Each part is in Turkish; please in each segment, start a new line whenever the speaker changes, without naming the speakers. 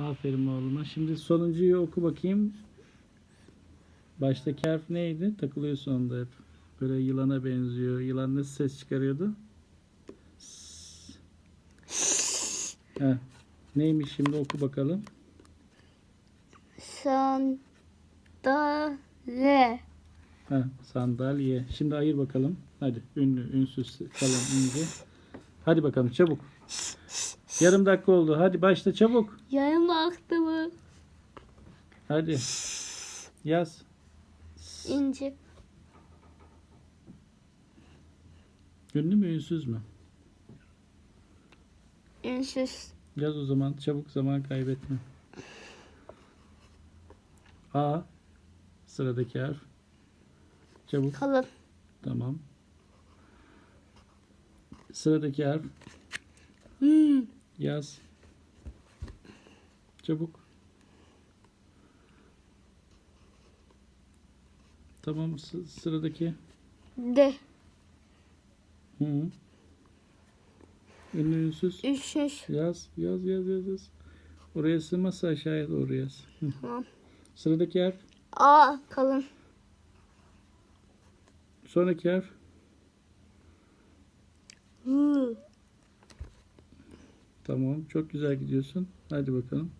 Aferin oğluma. Şimdi sonuncuyu oku bakayım. Baştaki harf neydi? Takılıyor sonunda hep. Böyle yılana benziyor. Yılan nasıl ses çıkarıyordu? Heh. Neymiş şimdi oku bakalım.
Sandalye.
Ha, sandalye. Şimdi ayır bakalım. Hadi ünlü, ünsüz, kalın, ince. Hadi bakalım çabuk. Yarım dakika oldu. Hadi başla çabuk.
Yarım baktı mı?
Hadi. Yaz.
İnci.
Ünlü mü ünsüz mü?
Ünsüz.
Yaz o zaman. Çabuk zaman kaybetme. A. Sıradaki harf. Çabuk.
Kalın.
Tamam. Sıradaki harf.
Hmm.
Yaz. Çabuk. Tamam sı- sıradaki.
De.
Hı -hı. Ünlü ünsüz.
Ünsüz.
Yaz, yaz, yaz, yaz, yaz. Oraya sığmazsa aşağıya doğru yaz. Hı.
Tamam.
Sıradaki harf.
A. Kalın.
Sonraki harf.
Hı.
Tamam. Çok güzel gidiyorsun. Hadi bakalım.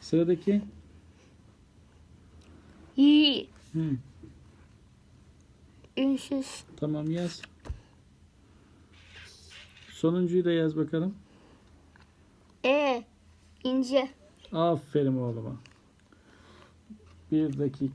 Sıradaki.
Y.
Hı.
Ünsüz.
Tamam yaz. Sonuncuyu da yaz bakalım.
E. İnce.
Aferin oğluma. Bir dakika.